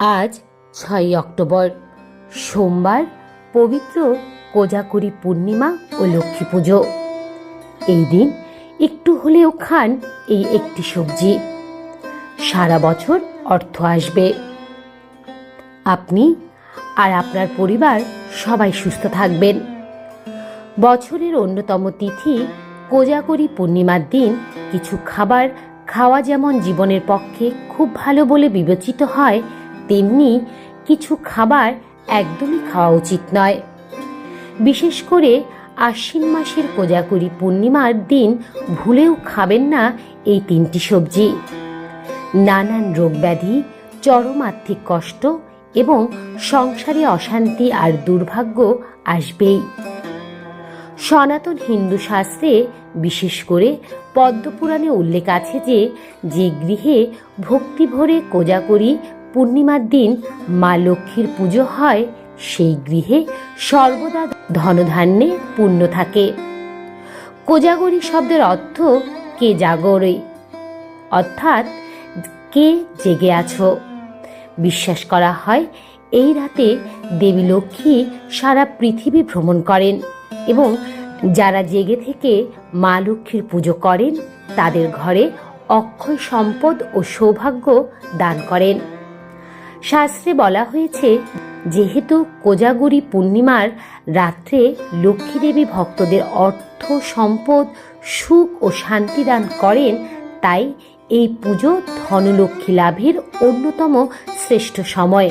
আজ ছয়ই অক্টোবর। সোমবার পবিত্র কোজাকুরি পূর্ণিমা ও লক্ষ্মী পুজো। এই দিন একটু হলেও খান এই একটি সবজি। সারা বছর অর্থ আসবে। আপনি আর আপনার পরিবার সবাই সুস্থ থাকবেন। বছরের অন্যতম তিথি কোজাগরি পূর্ণিমার দিন কিছু খাবার খাওয়া যেমন জীবনের পক্ষে খুব ভালো বলে বিবেচিত হয় তেমনি কিছু খাবার একদমই খাওয়া উচিত নয়। বিশেষ করে আশ্বিন মাসের কোজাগরি পূর্ণিমার দিন ভুলেও খাবেন না এই তিনটি সবজি। নানান রোগ ব্যাধি, চরম আর্থিক কষ্ট এবং সংসারে অশান্তি আর দুর্ভাগ্য আসবেই। সনাতন হিন্দু শাস্ত্রে বিশেষ করে পদ্মপুরাণে উল্লেখ আছে যে যে গৃহে ভক্তি ভরে কোজাগরি পূর্ণিমার দিন মা লক্ষ্মীর পুজো হয়, সেই গৃহে সর্বদা ধনধান্যে পূর্ণ থাকে। কোজাগরি শব্দের অর্থ কে জাগরে, অর্থাৎ কে জেগে আছো। বিশ্বাস করা হয়, এই রাতে দেবী লক্ষ্মী সারা পৃথিবী ভ্রমণ করেন এবং যারা জেগে থেকে মা লক্ষ্মীর পুজো করেন, তাদের ঘরে অক্ষয় সম্পদ ও সৌভাগ্য দান করেন। শাস্ত্রে বলা হয়েছে, যেহেতু কোজাগুরি পূর্ণিমার রাত্রে লক্ষ্মী দেবী ভক্তদের অর্থ, সম্পদ, সুখ ও শান্তি দান করেন, তাই এই পুজো ধনলক্ষ্মী লাভের অন্যতম শ্রেষ্ঠ সময়।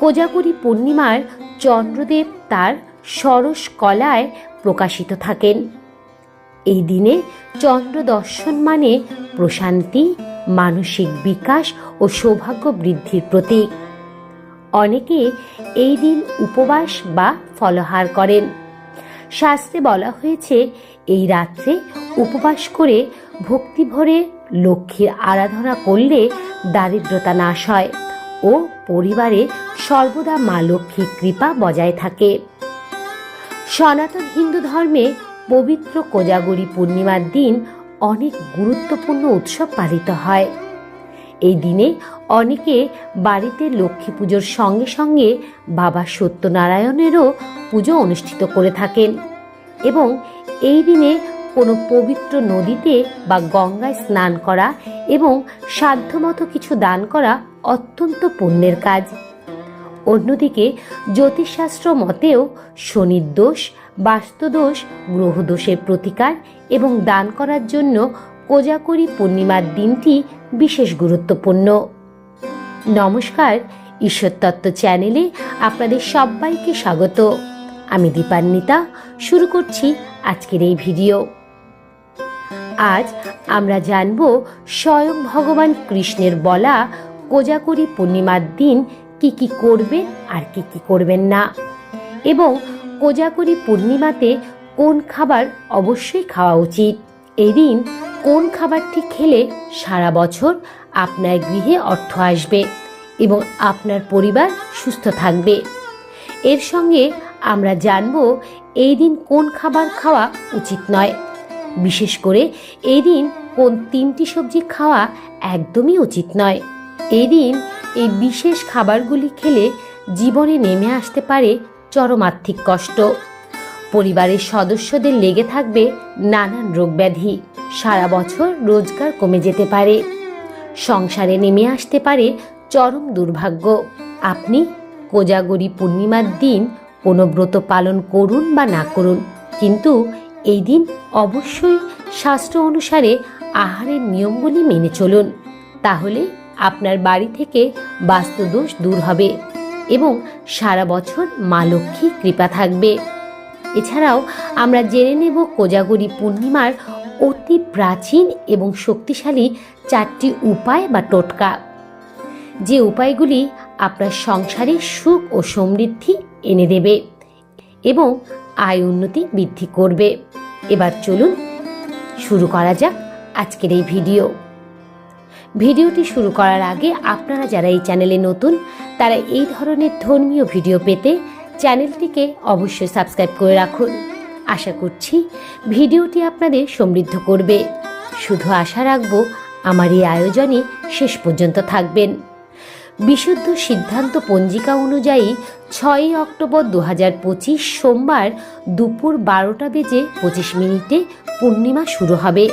কোজাগুরি পূর্ণিমার চন্দ্রদেব তার সরস কলায় প্রকাশিত থাকেন। এই দিনে চন্দ্র দর্শন মানে প্রশান্তি মানসিক বিকাশ ও সৌভাগ্য বৃদ্ধির প্রতীক। অনেকে এই দিন উপবাস বা ফলহার করেন। শাস্ত্রে বলা হয়েছে, এই রাত্রে উপবাস করে ভক্তি ভরে লক্ষ্মীর আরাধনা করলে দারিদ্রতা নাশ হয় ও পরিবারে সর্বদা মা লক্ষ্মীর কৃপা বজায় থাকে। সনাতন হিন্দু ধর্মে পবিত্র কোজাগরি পূর্ণিমার দিন অনেক গুরুত্বপূর্ণ উৎসব পালিত হয়। এই দিনে অনেকে বাড়িতে লক্ষ্মী পুজোর সঙ্গে সঙ্গে বাবা সত্যনারায়ণেরও পুজো অনুষ্ঠিত করে থাকেন এবং এই দিনে কোনো পবিত্র নদীতে বা গঙ্গায় স্নান করা এবং সাধ্যমতো কিছু দান করা অত্যন্ত পুণ্যের কাজ। অন্যদিকে জ্যোতিষশাস্ত্র মতেও শনির দোষ বাস্তুদোষ, গ্রহদোষের প্রতিকার এবং দান করার জন্য কোজাকরি পূর্ণিমার দিনটি বিশেষ গুরুত্বপূর্ণ। নমস্কার ঈশ্বরতত্ত্ব চ্যানেলে আপনাদের সবাইকে স্বাগত। আমি দীপান্বিতা, শুরু করছি আজকের এই ভিডিও। আজ আমরা জানব স্বয়ং ভগবান কৃষ্ণের বলা কোজাকরি পূর্ণিমার দিন কি কি করবেন আর কি কি করবেন না। এবং কোজাকরি পূর্ণিমাতে কোন খাবার অবশ্যই খাওয়া উচিত? এদিন কোন খাবারটি খেলে সারা বছর আপনার গৃহে অর্থ আসবে এবং আপনার পরিবার সুস্থ থাকবে? এর সঙ্গে আমরা জানব এই দিন কোন খাবার খাওয়া উচিত নয়। বিশেষ করে এই দিন কোন তিনটি সবজি খাওয়া একদমই উচিত নয়। এই দিন এই বিশেষ খাবারগুলি খেলে জীবনে নেমে আসতে পারে চরম আর্থিক কষ্ট। পরিবারের সদস্যদের লেগে থাকবে নানান রোগ ব্যাধি সারা বছর রোজগার কমে যেতে পারে। সংসারে নেমে আসতে পারে চরম দুর্ভাগ্য। আপনি কোজাগরি পূর্ণিমার দিন কোনো ব্রত পালন করুন বা না করুন, কিন্তু এই দিন অবশ্যই শাস্ত্র অনুসারে আহারের নিয়মগুলি মেনে চলুন। তাহলে আপনার বাড়ি থেকে বাস্তুদোষ দূর হবে। এবং সারা বছর মা লক্ষ্মী কৃপা থাকবে। এছাড়াও আমরা জেনে নেব কোজাগরি পূর্ণিমার অতি প্রাচীন এবং শক্তিশালী চারটি উপায় বা টোটকা। যে উপায়গুলি আপনার সংসারে সুখ ও সমৃদ্ধি এনে দেবে এবং আয় উন্নতি বৃদ্ধি করবে। এবার চলুন, শুরু করা যাক আজকের এই ভিডিও। ভিডিওটি শুরু করার আগে আপনারা যারা এই চ্যানেলে নতুন, তারা এই ধরনের ধর্মীয় ভিডিও পেতে চ্যানেলটিকে অবশ্যই সাবস্ক্রাইব করে রাখুন। আশা করছি ভিডিওটি আপনাদের সমৃদ্ধ করবে। শুধু আশা রাখব, আমার এই আয়োজনে শেষ পর্যন্ত থাকবেন। বিশুদ্ধ সিদ্ধান্ত পঞ্জিকা অনুযায়ী ছয়ই অক্টোবর দু হাজার পঁচিশ সোমবার দুপুর বারোটা বেজে পঁচিশ মিনিটে পূর্ণিমা শুরু হবে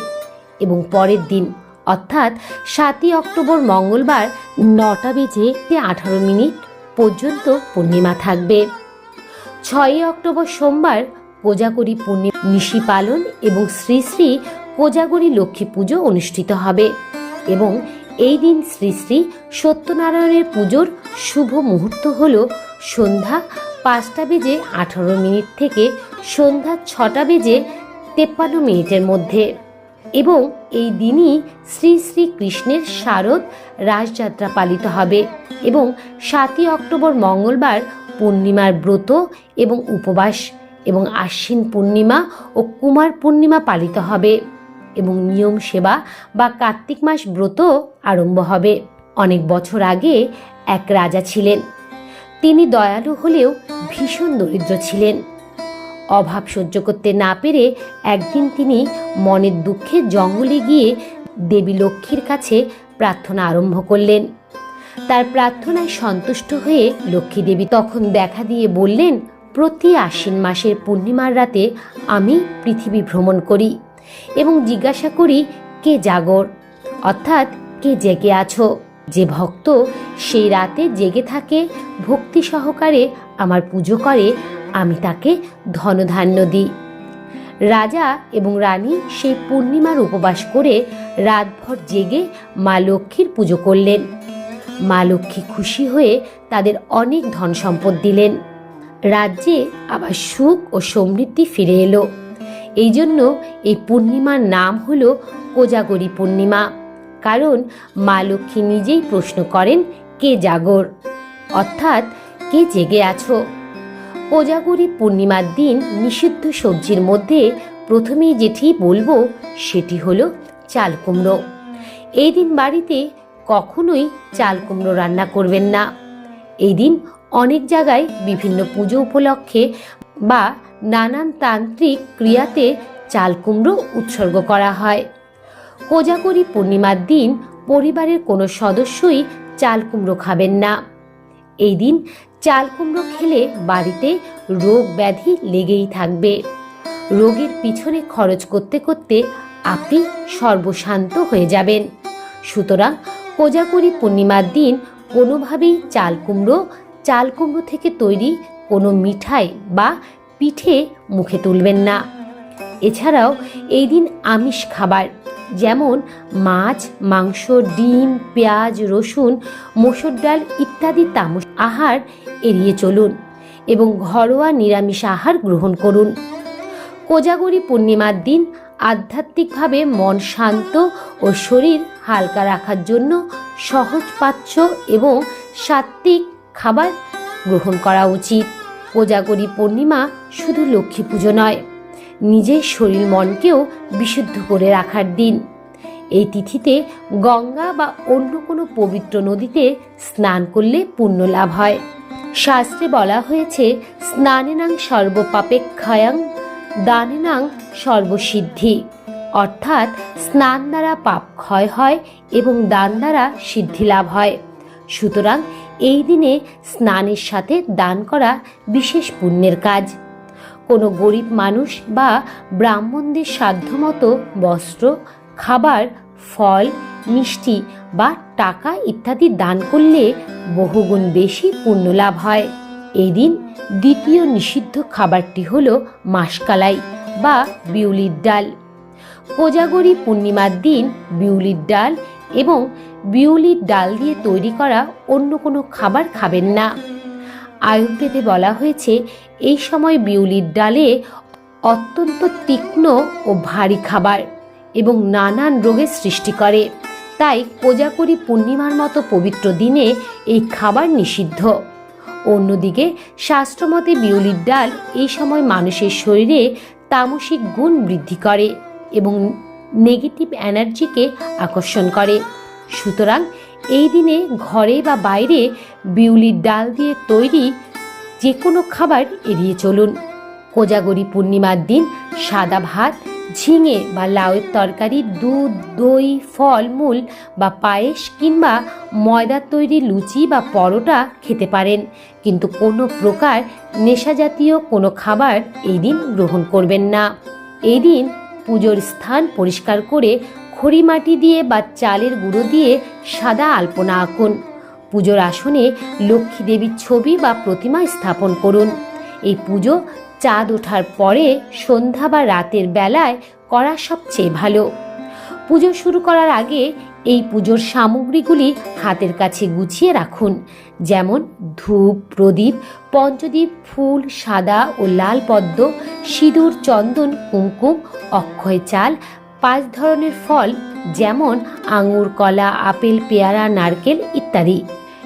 এবং পরের দিন অর্থাৎ সাতই অক্টোবর মঙ্গলবার নটা বেজে আঠারো মিনিট পর্যন্ত পূর্ণিমা থাকবে। ছয়ই অক্টোবর সোমবার কোজাগরী পূর্ণিমা নিশি পালন এবং শ্রী শ্রী কোজাগরী লক্ষ্মী পুজো অনুষ্ঠিত হবে এবং এই দিন শ্রী শ্রী সত্যনারায়ণের পুজোর শুভ মুহূর্ত হল সন্ধ্যা পাঁচটা বেজে আঠারো মিনিট থেকে সন্ধ্যা ছটা বেজে তেপ্পান্ন মিনিটের মধ্যে। এবং এই দিনই শ্রী শ্রী কৃষ্ণের শারদ রাসযাত্রা পালিত হবে এবং সাতই অক্টোবর মঙ্গলবার পূর্ণিমার ব্রত এবং উপবাস এবং আশ্বিন পূর্ণিমা ও কুমার পূর্ণিমা পালিত হবে এবং নিয়ম সেবা বা কার্তিক মাস ব্রত আরম্ভ হবে। অনেক বছর আগে এক রাজা ছিলেন। তিনি দয়ালু হলেও ভীষণ দরিদ্র ছিলেন। অভাব সহ্য করতে না পেরে একদিন তিনি মনের দুঃখে জঙ্গলে গিয়ে দেবী লক্ষ্মীর কাছে প্রার্থনা আরম্ভ করলেন। তার প্রার্থনায় সন্তুষ্ট হয়ে লক্ষ্মী দেবী তখন দেখা দিয়ে বললেন, প্রতি আশ্বিন মাসের পূর্ণিমার রাতে আমি পৃথিবী ভ্রমণ করি এবং জিজ্ঞাসা করি, কে জাগর? অর্থাৎ কে জেগে আছো? যে ভক্ত সেই রাতে জেগে থাকে, ভক্তি সহকারে আমার পুজো করে আমি তাকে ধনধান্য দিই। রাজা এবং রানী সেই পূর্ণিমার উপবাস করে রাতভর জেগে মা লক্ষ্মীর পুজো করলেন। মা লক্ষ্মী খুশি হয়ে তাদের অনেক ধন সম্পদ দিলেন। রাজ্যে আবার সুখ ও সমৃদ্ধি ফিরে এলো। এই জন্য এই পূর্ণিমার নাম হলো কোজাগরী পূর্ণিমা। কারণ মা লক্ষ্মী নিজেই প্রশ্ন করেন, কে জাগর? অর্থাৎ, কে জেগে আছো? কোজাগরী পূর্ণিমার দিন নিষিদ্ধ সবজির মধ্যে প্রথমেই যেটি বলব, সেটি হলো চাল কুমড়ো। এই দিন বাড়িতে কখনোই চাল কুমড়ো রান্না করবেন না। এই দিন অনেক জায়গায় বিভিন্ন পুজো উপলক্ষে বা নানান তান্ত্রিক ক্রিয়াতে চাল কুমড়ো উৎসর্গ করা হয়। কোজাগরী পূর্ণিমার দিন পরিবারের কোনো সদস্যই চাল কুমড়ো খাবেন না। এই দিন চাল কুমড়ো খেলে বাড়িতে রোগ ব্যাধি লেগেই থাকবে। রোগের পিছনে খরচ করতে করতে আপনি সর্বশান্ত হয়ে যাবেন। সুতরাং কোজাগরী পূর্ণিমার দিন কোনোভাবেই চাল কুমড়ো চাল কুমড়ো থেকে তৈরি কোনো মিঠাই বা পিঠে মুখে তুলবেন না। এছাড়াও এই দিন আমিষ খাবার, যেমন মাছ, মাংস, ডিম, পেঁয়াজ, রসুন, মসুর ডাল ইত্যাদি তামস আহার এড়িয়ে চলুন এবং ঘরোয়া নিরামিষ আহার গ্রহণ করুন। কোজাগরী পূর্ণিমার দিন আধ্যাত্মিকভাবে মন শান্ত ও শরীর হালকা রাখার জন্য সহজ পাচ্য এবং সাত্ত্বিক খাবার গ্রহণ করা উচিত। কোজাগরী পূর্ণিমা শুধু লক্ষ্মী পুজো নয়, নিজের শরীর মনকেও বিশুদ্ধ করে রাখার দিন। এই তিথিতে গঙ্গা বা অন্য কোনো পবিত্র নদীতে স্নান করলে পুণ্য লাভ হয়। শাস্ত্রে বলা হয়েছে, স্নানেনাং সর্বপাপেক্ষায়াং, দানেনাং সর্বসিদ্ধি। অর্থাৎ স্নান দ্বারা পাপ ক্ষয় হয় এবং দান দ্বারা সিদ্ধি লাভ হয়। সুতরাং এই দিনে স্নানের সাথে দান করা বিশেষ পুণ্যের কাজ। কোনো গরিব মানুষ বা ব্রাহ্মণদের সাধ্যমতো বস্ত্র খাবার, ফল, মিষ্টি বা টাকা ইত্যাদি দান করলে বহুগুণ বেশি পুণ্য লাভ হয়। এই দিন দ্বিতীয় নিষিদ্ধ খাবারটি হল মাসকালাই বা বিউলির ডাল। কোজাগরী পূর্ণিমার দিন বিউলির ডাল এবং বিউলির ডাল দিয়ে তৈরি করা অন্য কোনো খাবার খাবেন না। আয়ুর্বেদে বলা হয়েছে, এই সময় বিউলির ডালে অত্যন্ত তীক্ষ্ণ ও ভারী খাবার। এবং নানান রোগের সৃষ্টি করে। তাই কোজাগরী পূর্ণিমার মতো পবিত্র দিনে এই খাবার নিষিদ্ধ। অন্যদিকে শাস্ত্রমতে বিউলির ডাল এই সময় মানুষের শরীরে তামসিক গুণ বৃদ্ধি করে এবং নেগেটিভ এনার্জিকে আকর্ষণ করে। সুতরাং এই দিনে ঘরে বা বাইরে বিউলির ডাল দিয়ে তৈরি যে কোনো খাবার এড়িয়ে চলুন। কোজাগরি পূর্ণিমার দিন সাদা ভাত ঝিঙে বা লাউয়ের তরকারি, দুধ, দই, ফল, মূল বা পায়েস কিংবা ময়দার তৈরি লুচি বা পরোটা খেতে পারেন। কিন্তু কোনো প্রকার নেশাজাতীয় কোনো খাবার এই দিন গ্রহণ করবেন না। এই দিন পুজোর স্থান পরিষ্কার করে খড়ি মাটি দিয়ে বা চালের গুঁড়ো দিয়ে সাদা আলপনা আঁকুন। পুজোর আসনে লক্ষ্মী দেবীর ছবি বা প্রতিমা স্থাপন করুন। এই পুজো চাঁদ ওঠার পরে সন্ধ্যা বা রাতের বেলায় করা সবচেয়ে ভালো। পুজো শুরু করার আগে এই পুজোর সামগ্রীগুলি হাতের কাছে গুছিয়ে রাখুন। যেমন ধূপ, প্রদীপ, পঞ্চদীপ, ফুল, সাদা ও লাল পদ্ম, সিঁদুর, চন্দন, কুমকুম, অক্ষয় চাল, পাঁচ ধরনের ফল, যেমন আঙুর, কলা, আপেল, পেয়ারা, নারকেল ইত্যাদি।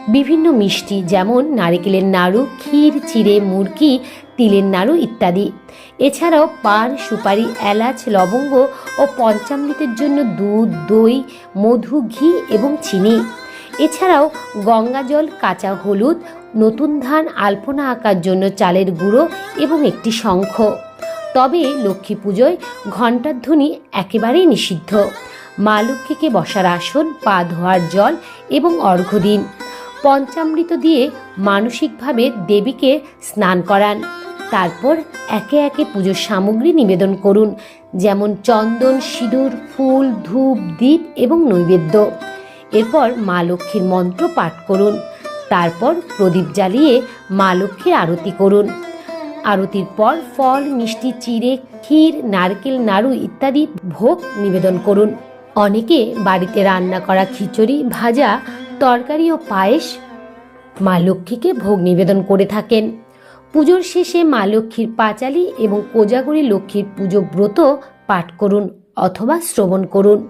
বিভিন্ন মিষ্টি যেমন নারকেলের নাড়ু, ক্ষীর, চিড়ে, মুরগি, তিলের নাড়ু ইত্যাদি। এছাড়াও পান সুপারি, এলাচ, লবঙ্গ ও পঞ্চামৃতের জন্য দুধ, দই, মধু, ঘি এবং চিনি। এছাড়াও গঙ্গা জল, কাঁচা হলুদ, নতুন ধান, আলপনা আঁকার জন্য চালের গুঁড়ো এবং একটি শঙ্খ। তবে লক্ষ্মী পুজোয় ঘণ্টার ধ্বনি একেবারেই নিষিদ্ধ। মা লক্ষ্মীকে বসার আসন, পা ধোয়ার জল এবং অর্ঘ্য দিন। পঞ্চামৃত দিয়ে মানসিকভাবে দেবীকে স্নান করান। তারপর একে একে পুজোর সামগ্রী নিবেদন করুন, যেমন চন্দন, সিঁদুর, ফুল, ধূপ দ্বীপ এবং নৈবেদ্য। এরপর মা লক্ষ্মীর মন্ত্র পাঠ করুন। তারপর প্রদীপ জ্বালিয়ে মা লক্ষ্মীর আরতি করুন। আরতির পর ফল, মিষ্টি, চিড়ে, ক্ষীর, নারকেল, নাড়ু ইত্যাদি ভোগ নিবেদন করুন। অনেকে বাড়িতে রান্না করা খিচুড়ি, ভাজা তরকারি ও পায়েস? মা লক্ষ্মীকে ভোগ নিবেদন করে থাকেন। পুজোর শেষে মা লক্ষ্মীর পাঁচালি এবং কোজাগরী লক্ষ্মীর পুজো ব্রত পাঠ করুন অথবা শ্রবণ করুন।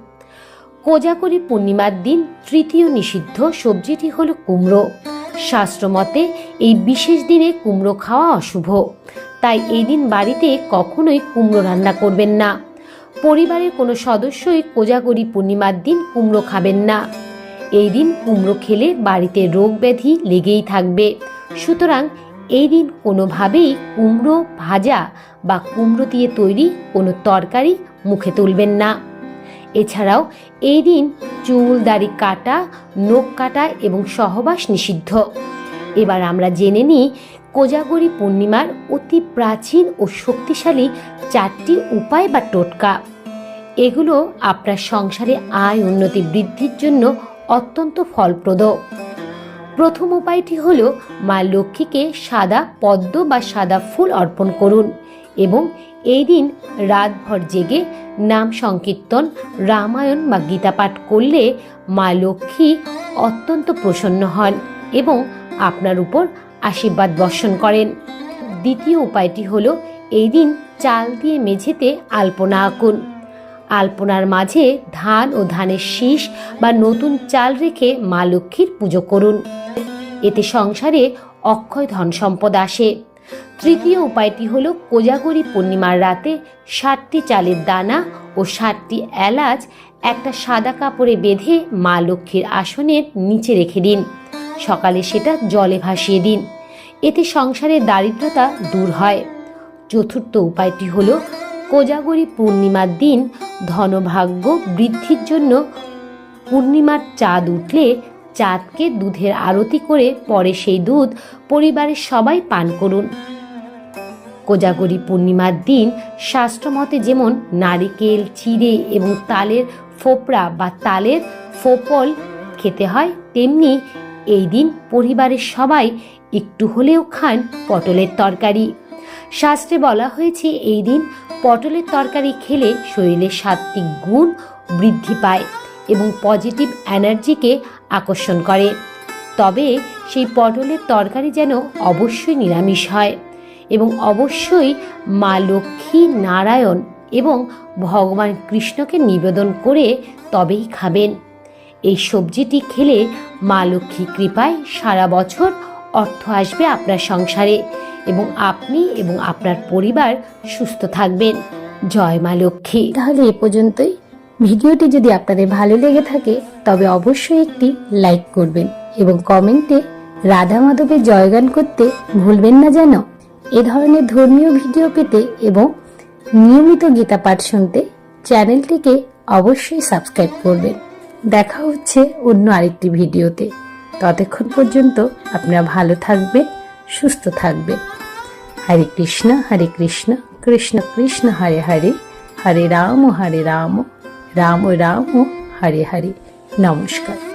কোজাগরী পূর্ণিমার দিন তৃতীয় নিষিদ্ধ সবজিটি হল কুমড়ো। শাস্ত্রমতে এই বিশেষ দিনে কুমড়ো খাওয়া অশুভ। তাই এই দিন বাড়িতে কখনোই কুমড়ো রান্না করবেন না। পরিবারের কোনো সদস্যই কোজাগরী পূর্ণিমার দিন কুমড়ো খাবেন না। এই দিন কুমড়ো খেলে বাড়িতে রোগ ব্যাধি লেগেই থাকবে। সুতরাং এই দিন কোনোভাবেই কুমড়ো ভাজা বা কুমড়ো দিয়ে তৈরি কোনো তরকারি মুখে তুলবেন না। এছাড়াও এই দিন চুল, দাড়ি কাটা, নখ কাটা এবং সহবাস নিষিদ্ধ। এবার আমরা জেনে নিই কোজাগরী পূর্ণিমার অতি প্রাচীন ও শক্তিশালী চারটি উপায় বা টোটকা। এগুলো আপনার সংসারে আয় উন্নতি বৃদ্ধির জন্য অত্যন্ত ফলপ্রদ। প্রথম উপায়টি হল মা লক্ষ্মীকে সাদা পদ্ম বা সাদা ফুল অর্পণ করুন এবং এই দিন রাতভর জেগে নাম সংকীর্তন, রামায়ণ বা গীতা পাঠ করলে মা লক্ষ্মী অত্যন্ত প্রসন্ন হন এবং আপনার উপর আশীর্বাদ বর্ষণ করেন। দ্বিতীয় উপায়টি হলো এই দিন চাল দিয়ে মেঝেতে আলপনা আঁকুন। আলপনার মাঝে ধান ও ধানের শীষ বা নতুন চাল রেখে মা লক্ষ্মীর পুজো করুন। এতে সংসারে অক্ষয় ধন সম্পদ আসে। তৃতীয় উপায়টি হলো কোজাগরি পূর্ণিমার রাতে ষাটটি চালের দানা ও ষাটটি এলাচ একটা সাদা কাপড়ে বেঁধে মা লক্ষ্মীর আসনের নিচে রেখে দিন। সকালে সেটা জলে ভাসিয়ে দিন। এতে সংসারের দারিদ্রতা দূর হয়। চতুর্থ উপায়টি হলো কোজাগরি পূর্ণিমার দিন ধনভাগ্য বৃদ্ধির জন্য পূর্ণিমার চাঁদ উঠলে চাঁদকে দুধের আরতি করে পরে সেই দুধ পরিবারের সবাই পান করুন। কোজাগরী পূর্ণিমার দিন শাস্ত্রমতে যেমন নারিকেল, চিড়ে এবং তালের ফোপড়া বা তালের ফোপল খেতে হয়, তেমনি এই দিন পরিবারের সবাই একটু হলেও খান পটলের তরকারি। শাস্ত্রে বলা হয়েছে, এই দিন পটলের তরকারি খেলে শরীরে সাত্ত্বিক গুণ বৃদ্ধি পায় এবং পজিটিভ এনার্জিকে আকর্ষণ করে। তবে সেই পটলের তরকারি যেন অবশ্যই নিরামিষ হয় এবং অবশ্যই মা লক্ষ্মী নারায়ণ এবং ভগবান কৃষ্ণকে নিবেদন করে তবেই খাবেন। এই সবজিটি খেলে মা লক্ষ্মী কৃপায় সারা বছর অর্থ আসবে আপনার সংসারে। এবং আপনি এবং আপনার পরিবার সুস্থ থাকবেন। জয় মা লক্ষ্মী। তাহলে এ পর্যন্তই। ভিডিওটি যদি আপনাদের ভালো লেগে থাকে, তবে অবশ্যই একটি লাইক করবেন এবং কমেন্টে রাধা মাধবের জয়গান করতে ভুলবেন না যেন। এ ধরনের ধর্মীয় ভিডিও পেতে এবং নিয়মিত গীতা পাঠ শুনতে চ্যানেলটিকে অবশ্যই সাবস্ক্রাইব করবেন। দেখা হচ্ছে অন্য আরেকটি ভিডিওতে। ততক্ষণ পর্যন্ত আপনারা ভালো থাকবেন। সুস্থ থাকবে। হরে কৃষ্ণ হরে কৃষ্ণ কৃষ্ণ কৃষ্ণ, হরে হরে হরে রাম হরে রাম রাম রাম, হরে হরে। নমস্কার।